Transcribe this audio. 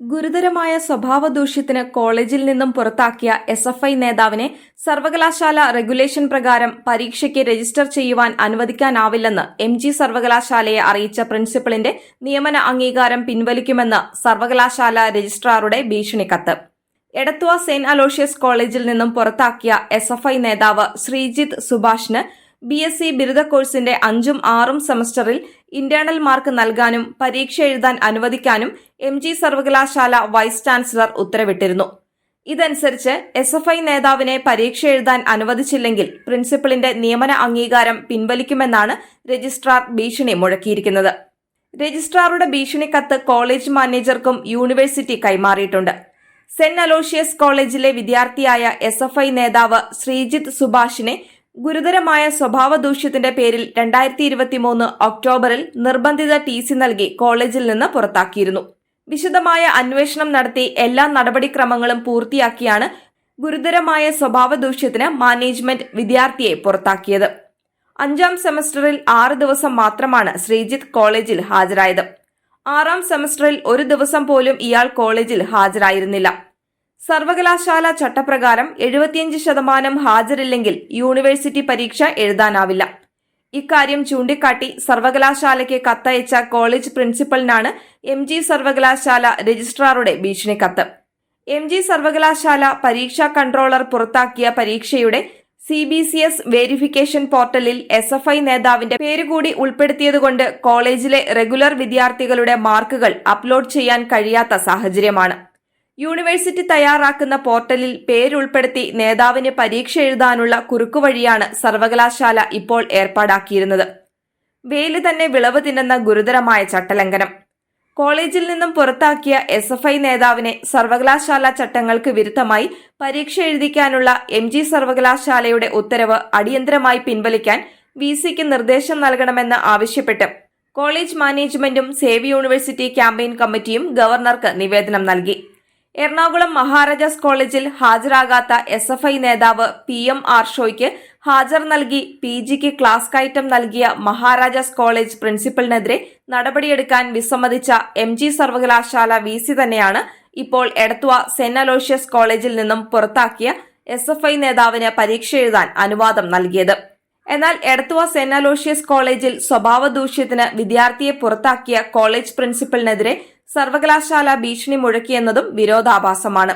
ഗുരുതരമായ സ്വഭാവദൂഷ്യത്തിന് കോളേജിൽ നിന്നും പുറത്താക്കിയ എസ് എഫ് ഐ നേതാവിനെ സർവകലാശാല റെഗുലേഷൻ പ്രകാരം പരീക്ഷയ്ക്ക് രജിസ്റ്റർ ചെയ്യുവാൻ അനുവദിക്കാനാവില്ലെന്ന് എം ജി സർവകലാശാലയെ അറിയിച്ച പ്രിൻസിപ്പളിന്റെ നിയമന അംഗീകാരം പിൻവലിക്കുമെന്ന് സർവകലാശാല രജിസ്ട്രാറുടെ ഭീഷണി കത്ത് എടത്വ സെന്റ് അലോഷ്യസ് കോളേജിൽ നിന്നും പുറത്താക്കിയ എസ് എഫ് ഐ നേതാവ് ശ്രീജിത്ത് സുഭാഷിന് ബി എസ് സി ബിരുദ കോഴ്സിന്റെ അഞ്ചും ആറും സെമസ്റ്ററിൽ ഇന്റേണൽ മാർക്ക് നൽകാനും പരീക്ഷ എഴുതാൻ അനുവദിക്കാനും എം ജി സർവകലാശാല വൈസ് ചാൻസലർ ഉത്തരവിട്ടിരുന്നു. ഇതനുസരിച്ച് എസ് എഫ് ഐ നേതാവിനെ പരീക്ഷ എഴുതാൻ അനുവദിച്ചില്ലെങ്കിൽ പ്രിൻസിപ്പളിന്റെ നിയമന അംഗീകാരം പിൻവലിക്കുമെന്നാണ് രജിസ്ട്രാർ ഭീഷണി മുഴക്കിയിരിക്കുന്നത്. രജിസ്ട്രാറുടെ ഭീഷണി കത്ത് കോളേജ് മാനേജർക്കും യൂണിവേഴ്സിറ്റി കൈമാറിയിട്ടുണ്ട്. സെന്റ് അലോഷ്യസ് കോളേജിലെ വിദ്യാർത്ഥിയായ എസ് എഫ് ഐ നേതാവ് ശ്രീജിത്ത് സുഭാഷിനെ ഗുരുതരമായ സ്വഭാവ ദൂഷ്യത്തിന്റെ പേരിൽ രണ്ടായിരത്തി ഇരുപത്തിമൂന്ന് ഒക്ടോബറിൽ നിർബന്ധിത ടി സി നൽകി കോളേജിൽ നിന്ന് പുറത്താക്കിയിരുന്നു. വിശദമായ അന്വേഷണം നടത്തി എല്ലാ നടപടിക്രമങ്ങളും പൂർത്തിയാക്കിയാണ് ഗുരുതരമായ സ്വഭാവ ദൂഷ്യത്തിന് മാനേജ്മെന്റ് വിദ്യാർത്ഥിയെ പുറത്താക്കിയത്. അഞ്ചാം സെമസ്റ്ററിൽ ആറ് ദിവസം മാത്രമാണ് ശ്രീജിത്ത് കോളേജിൽ ഹാജരായത്. ആറാം സെമസ്റ്ററിൽ ഒരു ദിവസം പോലും ഇയാൾ കോളേജിൽ ഹാജരായിരുന്നില്ല. സർവകലാശാല ചട്ടപ്രകാരം എഴുപത്തിയഞ്ച് ശതമാനം ഹാജരില്ലെങ്കിൽ യൂണിവേഴ്സിറ്റി പരീക്ഷ എഴുതാനാവില്ല. ഇക്കാര്യം ചൂണ്ടിക്കാട്ടി സർവകലാശാലയ്ക്ക് കത്തയച്ച കോളേജ് പ്രിൻസിപ്പലിനാണ് എം ജി സർവകലാശാല രജിസ്ട്രാറുടെ ഭീഷണി കത്ത്. എം ജി സർവകലാശാല പരീക്ഷാ കൺട്രോളർ പുറത്താക്കിയ പരീക്ഷയുടെ C B C S verification പോർട്ടലിൽ എസ് എഫ് ഐ നേതാവിന്റെ പേരുകൂടി ഉൾപ്പെടുത്തിയതുകൊണ്ട് കോളേജിലെ റെഗുലർ വിദ്യാർത്ഥികളുടെ മാർക്കുകൾ അപ്ലോഡ് ചെയ്യാൻ കഴിയാത്ത സാഹചര്യമാണ്. യൂണിവേഴ്സിറ്റി തയ്യാറാക്കുന്ന പോർട്ടലിൽ പേരുൾപ്പെടുത്തി നേതാവിന് പരീക്ഷ എഴുതാനുള്ള കുറുക്കുവഴിയാണ് സർവകലാശാല ഇപ്പോൾ ഏർപ്പാടാക്കിയിരുന്നത്. വെയിൽ തന്നെ വിളവ് തിന്നുന്ന ഗുരുതരമായ ചട്ടലംഘനം. കോളേജിൽ നിന്നും പുറത്താക്കിയ എസ് എഫ് ഐ നേതാവിനെ സർവകലാശാല ചട്ടങ്ങൾക്ക് വിരുദ്ധമായി പരീക്ഷ എഴുതിക്കാനുള്ള എം ജി സർവകലാശാലയുടെ ഉത്തരവ് അടിയന്തരമായി പിൻവലിക്കാൻ വി സിക്ക് നിർദ്ദേശം നൽകണമെന്ന് ആവശ്യപ്പെട്ട് കോളേജ് മാനേജ്മെന്റും സേവ് യൂണിവേഴ്സിറ്റി ക്യാമ്പയിൻ കമ്മിറ്റിയും ഗവർണർക്ക് നിവേദനം നൽകി. എറണാകുളം മഹാരാജാസ് കോളേജിൽ ഹാജരാകാത്ത എസ് എഫ് ഐ നേതാവ് പി എം ആർഷോയ്ക്ക് ഹാജർ നൽകി പി ജിക്ക് ക്ലാസ് കയറ്റം നൽകിയ മഹാരാജാസ് കോളേജ് പ്രിൻസിപ്പലിനെതിരെ നടപടിയെടുക്കാൻ വിസമ്മതിച്ച എം ജി സർവകലാശാല വി സി തന്നെയാണ് ഇപ്പോൾ എടത്വ സെന്റ് അലോഷ്യസ് കോളേജിൽ നിന്നും പുറത്താക്കിയ എസ് എഫ് ഐ നേതാവിന് പരീക്ഷ എഴുതാൻ അനുവാദം നൽകിയത്. എന്നാൽ എടത്തുവ സെന്റ് അലോഷ്യസ് കോളേജിൽ സ്വഭാവ ദൂഷ്യത്തിന് വിദ്യാർത്ഥിയെ പുറത്താക്കിയ കോളേജ് പ്രിൻസിപ്പലിനെതിരെ സർവകലാശാല ഭീഷണി മുഴക്കിയെന്നതും വിരോധാഭാസമാണ്